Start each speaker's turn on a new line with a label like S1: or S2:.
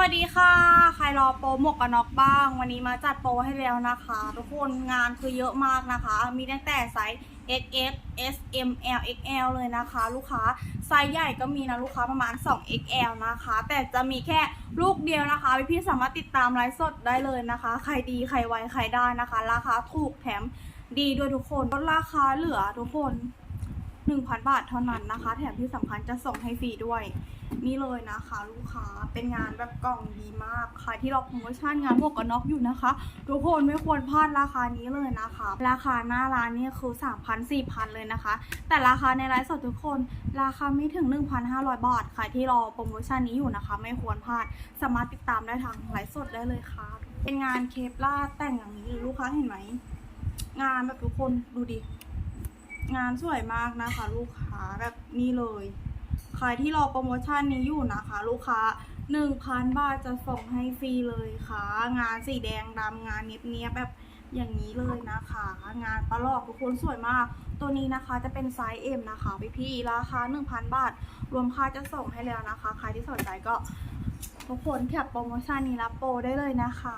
S1: วัสดีค่ะ ใครรอโปรหมวกกันน็อกบ้าง วันนี้มาจัดโปรให้แล้วนะคะ ทุกคนงานคือเยอะมากนะคะ มีตั้งแต่ไซส์ XS S M L XL เลยนะคะ ลูกค้าไซส์ใหญ่ก็มีนะลูกค้าประมาณ 2 XL นะคะ แต่จะมีแค่ลูกเดียวนะคะ พี่ๆสามารถติดตามไลฟ์สดได้เลยนะคะ ใครดีใครไวใครได้นะคะ ราคาถูกแถมดีด้วยทุกคนลดราคาเหลือทุกคน 1,000 บาทเท่านั้นนะคะ แถมที่สำคัญจะส่งให้ฟรีด้วย นี่เลยนะคะลูกค้าเป็นงานแบบกล่องดีมากใครที่รอโปรโมชั่นงานหมวกกันน็อกอยู่นะคะ ทุกคนไม่ควรพลาดราคานี้เลยนะคะ ราคาหน้าร้านนี่คือ 3,000 4,000 เลยนะคะ แต่ราคาในไลฟ์สดทุกคน ราคาไม่ถึง 1,500 บาทใครที่รอโปรโมชั่นนี้อยู่นะคะ ไม่ควรพลาดสามารถติดตามได้ทางไลฟ์สดได้เลยค่ะ เป็นงานเคปลาแต่งอย่างนี้ลูกค้าเห็นไหมงานแบบทุกคนดูดิ งานสวยมากนะคะ ลูกค้าแบบนี้เลย ใครที่รอโปรโมชั่นนี้อยู่นะคะ ลูกค้า 1,000 บาทจะส่งให้ฟรีเลยค่ะ งานสีแดงดำงานเนี้ยบๆแบบอย่างนี้เลยนะคะ งานประหลอกทุกคนสวยมาก ตัวนี้นะคะจะเป็นไซส์ M นะคะพี่พี่ๆราคา 1,000 บาท รวมค่าจะส่งให้แล้วนะคะ ใครที่สนใจก็ทุกคนแคปโปรโมชั่นนี้รับโปรได้เลยนะคะ